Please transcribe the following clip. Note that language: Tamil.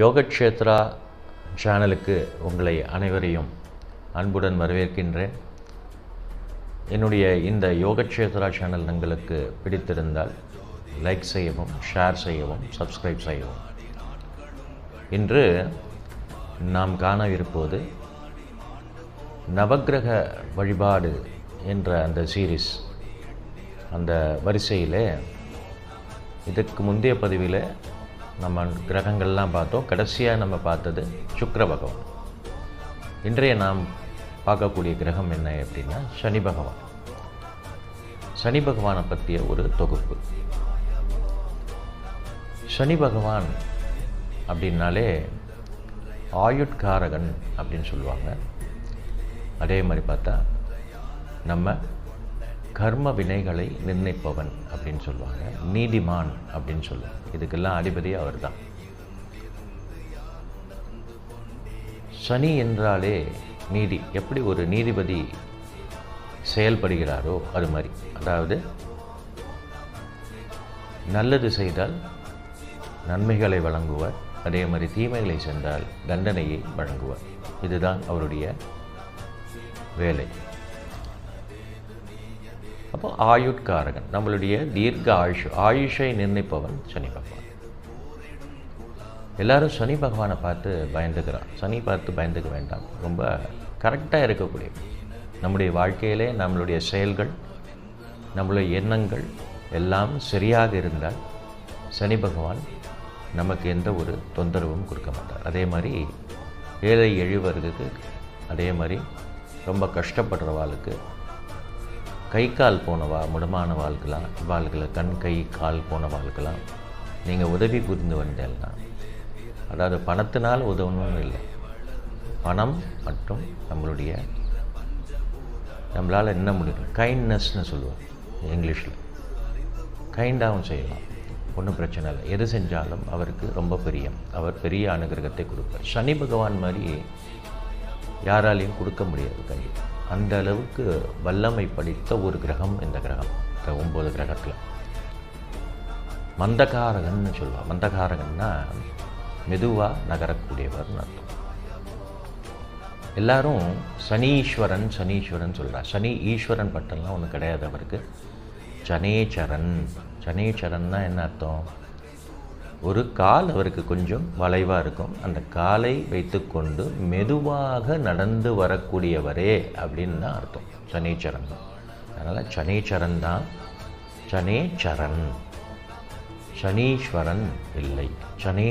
யோகக்ஷேத்ரா சேனலுக்கு உங்களை அனைவரையும் அன்புடன் வரவேற்கின்றேன். என்னுடைய இந்த யோகக்ஷேத்ரா சேனல் உங்களுக்கு பிடித்திருந்தால் லைக் செய்யவும் ஷேர் செய்யவும் சப்ஸ்கிரைப் செய்யவும். இன்று நாம் காணவிருப்பது நவக்கிரக வழிபாடு என்ற அந்த சீரீஸ் அந்த வரிசையில் இதற்கு முந்தைய பதிவில் நம்ம கிரகங்கள்லாம் பார்த்தோம். கடைசியாக நம்ம பார்த்தது சுக்கர பகவான். இன்றைய நாம் பார்க்கக்கூடிய கிரகம் என்ன அப்படின்னா சனி பகவான். சனி பகவானை பற்றிய ஒரு தொகுப்பு. சனி பகவான் அப்படின்னாலே ஆயுட்காரகன் அப்படின்னு சொல்லுவாங்க. அதே மாதிரி பார்த்தா நம்ம கர்ம வினைகளை நிர்ணயிப்பவன் அப்படின்னு சொல்லுவாங்க. நீதிமான் அப்படின்னு சொல்லுவாங்க. இதுக்கெல்லாம் அதிபதி அவர் தான் சனி என்றாலே நீதி. எப்படி ஒரு நீதிபதி செயல்படுகிறாரோ அது மாதிரி. அதாவது நல்லது செய்தால் நன்மைகளை வழங்குவார். அதே மாதிரி தீமைகளை சென்றால் தண்டனையை வழங்குவார். இதுதான் அவருடைய வேலை. அப்போ ஆயுட்காரகன் நம்மளுடைய தீர்க்க ஆயுஷ் ஆயுஷை நிர்ணயிப்பவன் சனி பகவான். எல்லாரும் சனி பகவானை பார்த்து பயந்துக்கிறான். சனி பார்த்து பயந்துக்க வேண்டாம். ரொம்ப கரெக்டாக இருக்கக்கூடிய நம்முடைய வாழ்க்கையிலே நம்மளுடைய செயல்கள் நம்மளுடைய எண்ணங்கள் எல்லாம் சரியாக இருந்தால் சனி பகவான் நமக்கு எந்த ஒரு தொந்தரவும் கொடுக்க மாட்டார். அதே மாதிரி ஏழை எழிவர்களுக்கு அதே மாதிரி ரொம்ப கஷ்டப்படுறவாளுக்கு கை கால் போனவா முடமான வாழ்க்கலாம் வாழ்களை கண் கை கால் போன வாழ்க்கலாம் நீங்கள் உதவி புரிந்து வந்தேன்னா அதாவது பணத்தினால் உதவணும்னு இல்லை. பணம் மற்றும் நம்மளுடைய நம்மளால் என்ன முடியும்? கைண்ட்னஸ்னு சொல்லுவோம் இங்கிலீஷில். கைண்டாகவும் செய்யலாம். ஒன்றும் பிரச்சனை இல்லை. எது செஞ்சாலும் அவருக்கு ரொம்ப பிரியம். அவர் பெரிய அனுகிரகத்தை கொடுப்பார். சனி பகவான் மாதிரி யாராலையும் கொடுக்க முடியாது கண்டிப்பாக அந்த அளவுக்கு வல்லமை படித்த ஒரு கிரகம் இந்த கிரகம் இந்த ஒம்பது கிரகத்தில். மந்தகாரகன்னு சொல்லுவாள் மந்தகாரகன்னா மெதுவாக நகரக்கூடியவர்னு அர்த்தம். எல்லாரும் சனீஸ்வரன் சனீஸ்வரன் சொல்கிறார் சனி ஈஸ்வரன் பட்டம்லாம் ஒன்றும் கிடையாது அவருக்கு. சனேச்சரன். சனேச்சரன்னா என்ன அர்த்தம்? ஒரு கால் அவருக்கு கொஞ்சம் வளைவாக இருக்கும். அந்த காலை வைத்துக்கொண்டு மெதுவாக நடந்து வரக்கூடியவரே அப்படின்னு தான் அர்த்தம். சனீச்சரன் அதனால் சனீச்சரன் தான். சனேச்சரன் சனீஸ்வரன் இல்லை. சனே